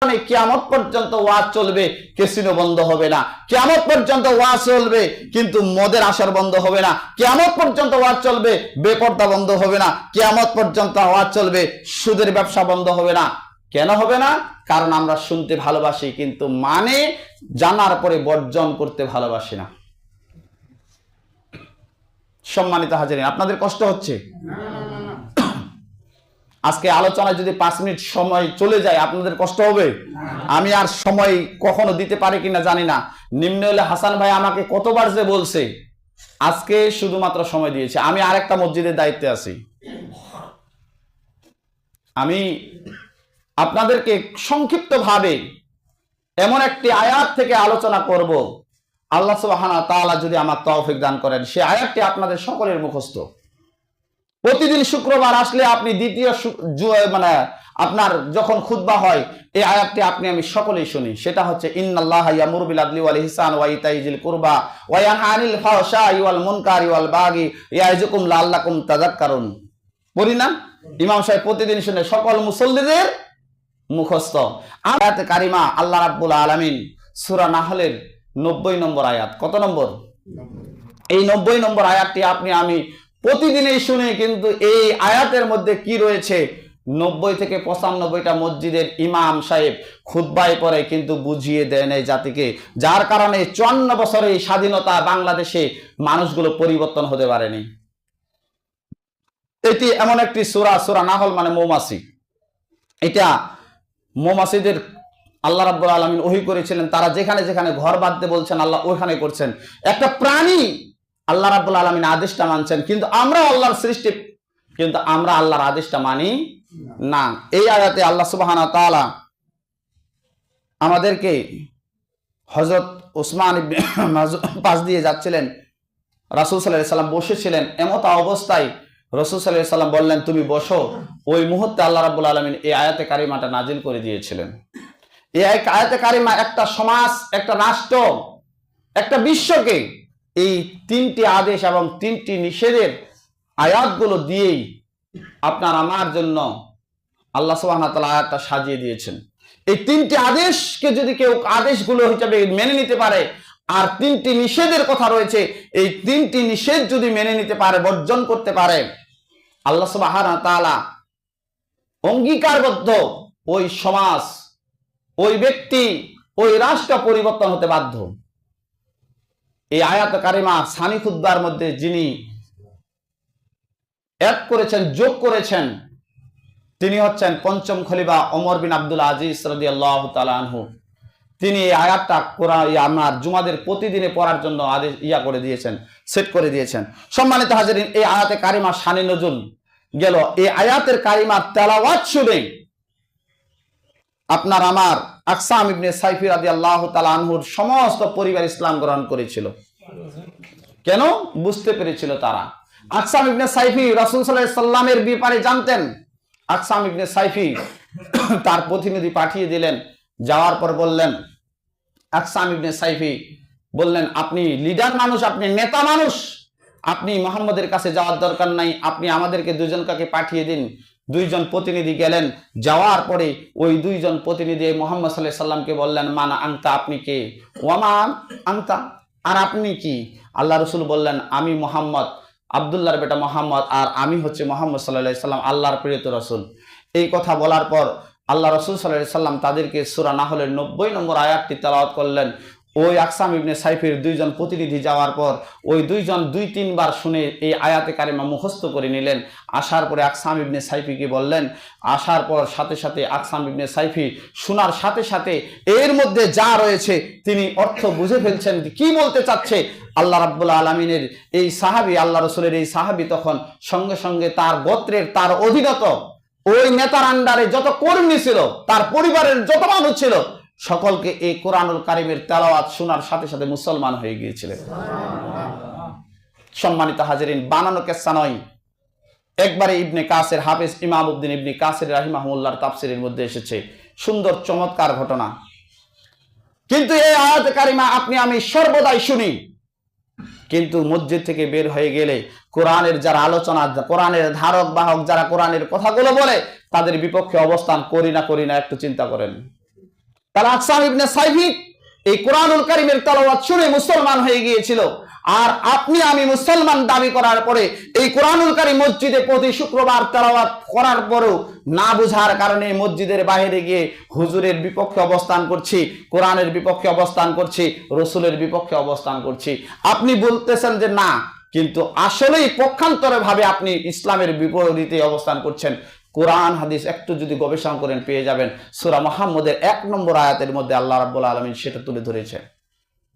কারণে কিয়ামত পর্যন্ত ওয়াজ চলবে কেসিনো বন্ধ হবে না। পর্যন্ত ওয়াজ চলবে, কিন্তু মদের আসর বন্ধ হবে না। পর্যন্ত ওয়াজ চলবে, বেপর্দা বন্ধ হবে না। পর্যন্ত ওয়াজ চলবে, সুদের ব্যবসা বন্ধ হবে না। কেন হবে না? কারণ আমরা শুনতে ভালোবাসি, কিন্তু মানে জানার পরে বর্জন করতে ভালোবাসি না। সম্মানিত হাজিরিন, আপনাদের কষ্ট হচ্ছে? আজকে আলোচনায় যদি পাঁচ মিনিট সময় চলে যায়, আপনাদের কষ্ট হবে? আমি আর সময় কখনো দিতে পারি কিনা জানি না। নিম্ন হলে হাসান ভাই আমাকে কতবার যে বলছে, আজকে শুধুমাত্র সময় দিয়েছে। আমি আরেকটা মসজিদের দায়িত্বে আছি। আমি আপনাদেরকে সংক্ষিপ্তভাবে এমন একটি আয়াত থেকে আলোচনা করব। আল্লাহ সুবহানাহু ওয়া তাআলা যদি আমার তৌফিক দান করেন, সে আয়াতটি আপনাদের সকলের মুখস্থ। প্রতিদিন শুক্রবার আসলে আপনি দ্বিতীয় মানে আপনার যখন খুতবা হয় এই আয়াতটি আপনি আমি সকলেই শুনি। সেটা হচ্ছে ইন্নাল্লাহ ইয়ামুরু বিল আদলি ওয়াল ইহসান ওয়া ইতাইজিল কুরবা ওয়া ইয়ানহা ফাহশাই ওয়াল মুনকারি ওয়াল বাগি ইয়াইজুকুম লাআল্লাকুম তাযাক্কারুন। পড়ি না? ইমাম সাহেব প্রতিদিন শুনে সকল মুসল্লিদের মুখস্থ। আয়াতে কারিমা আল্লাহ রাব্বুল আলামিন সূরা নাহলের 90 নম্বর আয়াত। কত নম্বর? এই নব্বই নম্বর আয়াতটি আপনি আমি প্রতিদিনই শুনে কিন্তু এই আয়াতের মধ্যে কি রয়েছে? নব্বই থেকে পঁচানব্বইটা মসজিদের ইমাম সাহেব খুদ্বায় পরে কিন্তু বুঝিয়ে দেন এই জাতিকে, যার কারণে চুয়ান্ন বছরে স্বাধীনতা বাংলাদেশে মানুষগুলো পরিবর্তন হতে পারেনি। এটি এমন একটি সুরা সুরা নাহল মানে মৌমাছি। এটা মৌমাছিদের আল্লাহ রাব্বুল আলামিন ওহি করেছিলেন, তারা যেখানে যেখানে ঘর বাঁধতে বলছেন, আল্লাহ ওইখানে করছেন। একটা প্রাণী আল্লাহ রাব্বুল আলামিন আদেশটা মানছেন, কিন্তু আমরা আল্লাহর সৃষ্টি, কিন্তু আমরা আল্লাহর আদেশটা মানি না। এই আয়াতে আল্লাহ সুবহানাহু ওয়া তাআলা আমাদেরকে হযরত ওসমান পাশ দিয়ে যাচ্ছিলেন। রাসূল আলাইহি সাল্লাম বসেছিলেন, এমত অবস্থায় রসুল আলাইহি সাল্লাম বললেন, তুমি বসো। ওই মুহূর্তে আল্লাহ রাব্বুল আলামিন এই আয়াতে কারিমাটা নাজিল করে দিয়েছিলেন। এই আয়াতে কারিমা একটা সমাজ, একটা রাষ্ট্র, একটা বিশ্বকে এই তিনটি আদেশ এবং তিনটি নিষেধের আয়াতগুলো দিয়েই আপনার আমার জন্য আল্লাহ ওয়া আয়াতটা সাজিয়ে দিয়েছেন। এই তিনটি আদেশকে যদি কেউ আদেশগুলো হিসাবে মেনে নিতে পারে, আর তিনটি নিষেধের কথা রয়েছে, এই তিনটি নিষেধ যদি মেনে নিতে পারে, বর্জন করতে পারে, আল্লাহ সুবহানাহু ওয়া তাআলা অঙ্গীকারবদ্ধ ওই সমাজ, ওই ব্যক্তি, ওই রাষ্ট্র পরিবর্তন হতে বাধ্য। এই আয়াত কারিমা সানি খুদ্বার মধ্যে যিনি অ্যাড করেছেন, যোগ করেছেন, তিনি হচ্ছেন পঞ্চম খলিফা ওমর বিন আব্দুল আজিজ রাদিয়াল্লাহু তাআলা আনহু। তিনি এই আয়াতটা কোরআন আমার জুমাদের প্রতিদিনে পড়ার জন্য আদেশ ইয়া করে দিয়েছেন, সেট করে দিয়েছেন। সম্মানিত হাজারিন, এই আয়াতে কারিমা সানি নজুল গেল। এই আয়াতের কারিমা তেলাওয়াত শুনে আপনার আমার আকসাম ইবনে সাইফি রাদিয়াল্লাহু তাআলা আনহুর সমস্ত পরিবার ইসলাম গ্রহণ করেছিল। কেন? বুঝতে পেরেছিল তারা। আকসাম ইবনে সাইফি রাসূল আলাইহি সাল্লামের ব্যাপারে জানতেন। আকসাম ইবনে সাইফি তার প্রতিনিধি পাঠিয়ে দিলেন, যাওয়ার পর বললেন, আকসাম ইবনে সাইফি বললেন, আপনি লিডার মানুষ, আপনি নেতা মানুষ। আপনি মোহাম্মদের কাছে যাওয়ার দরকার নাই। আপনি আমাদেরকে দুজনকে পাঠিয়ে দিন। দুইজন প্রতিনিধি গেলেন। যাওয়ার পরে ওই দুইজন প্রতিনিধি মোহাম্মদ সাল্লাহ সাল্লামকে বললেন, মানা আংতা আপনি কে? ওয়ামান আংতা আর আপনি কি? আল্লাহ রসুল বললেন, আমি মোহাম্মদ, আবদুল্লাহর বেটা মোহাম্মদ, আর আমি হচ্ছে মোহাম্মদ সাল্লাহ সাল্লাম, আল্লাহর প্রিয়ত রসুল। এই কথা বলার পর আল্লাহ রসুল সাল্লাহ সাল্লাম তাদেরকে সুরা নাহলের নব্বই নম্বর আয়াতটি তালাওয়াত করলেন। ওই আকসাম ইবনে সাইফের দুইজন প্রতিনিধি যাওয়ার পর ওই দুইজন দুই তিনবার শুনে এই আয়াতে কারিমা মুখস্থ করে নিলেন। আসার পরে আকসাম ইবনে সাইফিকে বললেন, আসার পর সাথে সাথে আকসাম ইবনে সাইফি শোনার সাথে সাথে এর মধ্যে যা রয়েছে তিনি অর্থ বুঝে ফেলছেন কি বলতে চাচ্ছে। আল্লাহ রাব্বুল আলমিনের এই সাহাবি, আল্লাহ রসুলের এই সাহাবি তখন সঙ্গে সঙ্গে তার গোত্রের, তার অধীনত ওই নেতার আন্ডারে যত কর্মী ছিল, তার পরিবারের যত মানুষ ছিল সকলকে এই কোরআনুল কারিমের তেলাওয়াত শোনার সাথে সাথে মুসলমান হয়ে গিয়েছিলেন। সম্মানিত হাজারিন, বানানো কেসা নয়। একবারে ইবনে কাসের হাফেজ ইমাম উদ্দিন ইবনে কাসের রাহিমাহুল্লাহর তাফসিরের মধ্যে এসেছে। সুন্দর, চমৎকার ঘটনা। কিন্তু এই আয়াত কারিমা আপনি, আমি সর্বদাই শুনি। কিন্তু মসজিদ থেকে বের হয়ে গেলে কোরআনের যারা আলোচনা, কোরআনের ধারক বাহক যারা কোরআনের কথাগুলো বলে, তাদের বিপক্ষে অবস্থান করি না করি না, একটু চিন্তা করেন। তাহলে আকসাম ইবনে সাইফি এই কোরআনুল কারিমের তেলাওয়াত শুনে মুসলমান হয়ে গিয়েছিল। আর আপনি, আমি মুসলমান দাবি করার পরে এই কোরআনুল কারিম মসজিদে প্রতি শুক্রবার তেলাওয়াত করার পরেও না বুঝার কারণে মসজিদের বাইরে গিয়ে হুজুরের বিপক্ষে অবস্থান করছি, কোরআনের বিপক্ষে অবস্থান করছি, রসুলের বিপক্ষে অবস্থান করছি। আপনি বলতেছেন যে না, কিন্তু আসলেই পক্ষান্তরে ভাবে আপনি ইসলামের বিপরীতে অবস্থান করছেন। কোরআন, হাদিস একটু যদি গবেষণা করেন, পেয়ে যাবেন। সুরা মোহাম্মদের এক নম্বর আয়াতের মধ্যে আল্লাহ রাবুল আলমিন সেটা তুলে ধরেছেন।